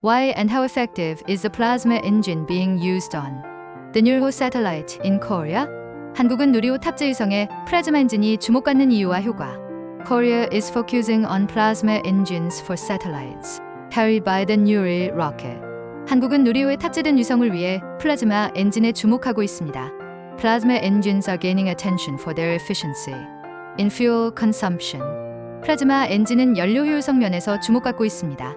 Why and how effective is the plasma engine being used on the Nurho satellite in Korea? 한국은 누리호 탑재 위성에 플라즈마 엔진이 주목받는 이유와 효과. Korea is focusing on plasma engines for satellites carried by the Nuri rocket. 한국은 누리호에 탑재된 위성을 위해 플라즈마 엔진에 주목하고 있습니다. Plasma engines are gaining attention for their efficiency in fuel consumption. 플라즈마 엔진은 연료 효율성 면에서 주목받고 있습니다.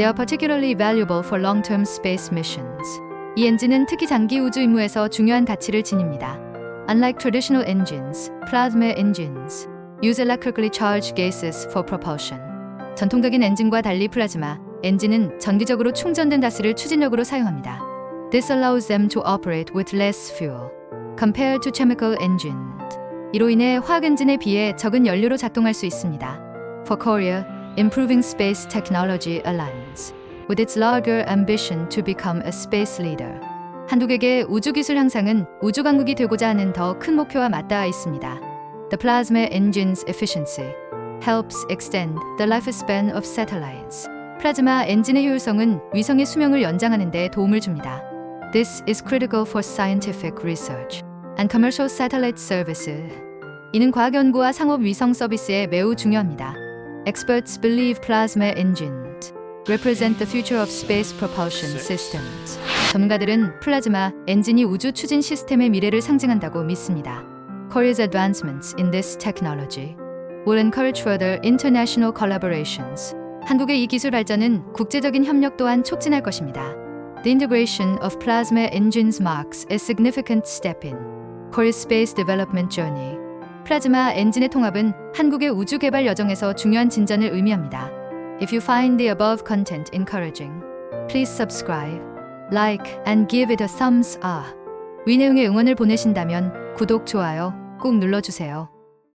They are particularly valuable for long-term space missions. 이 엔진은 특히 장기 우주 임무에서 중요한 가치를 지닙니다. Unlike traditional engines, plasma engines use electrically charged gases for propulsion. 전통적인 엔진과 달리 플라즈마 엔진은 전기적으로 충전된 가스를 추진력으로 사용합니다. This allows them to operate with less fuel compared to chemical engines. 이로 인해 화학 엔진에 비해 적은 연료로 작동할 수 있습니다. For Korea, improving space technology aligns with its larger ambition to become a space leader. 한국에게 우주 기술 향상은 우주 강국이 되고자 하는 더 큰 목표와 맞닿아 있습니다. The plasma engine's efficiency helps extend the lifespan of satellites. 플라즈마 엔진의 효율성은 위성의 수명을 연장하는 데 도움을 줍니다. This is critical for scientific research and commercial satellite services. 이는 과학 연구와 상업 위성 서비스에 매우 중요합니다. Experts believe plasma engines represent the future of space propulsion systems. 전문가들은 플라즈마 엔진이 우주 추진 시스템의 미래를 상징한다고 믿습니다. Korea's advancements in this technology will encourage further international collaborations. 한국의 이 기술 발전은 국제적인 협력 또한 촉진할 것입니다. The integration of plasma engines marks a significant step in Korea's space development journey. 플라즈마 엔진의 통합은 한국의 우주 개발 여정에서 중요한 진전을 의미합니다. If you find the above content encouraging, please subscribe, like, and give it a thumbs up. 위 내용의 응원을 보내신다면 구독, 좋아요 꼭 눌러주세요.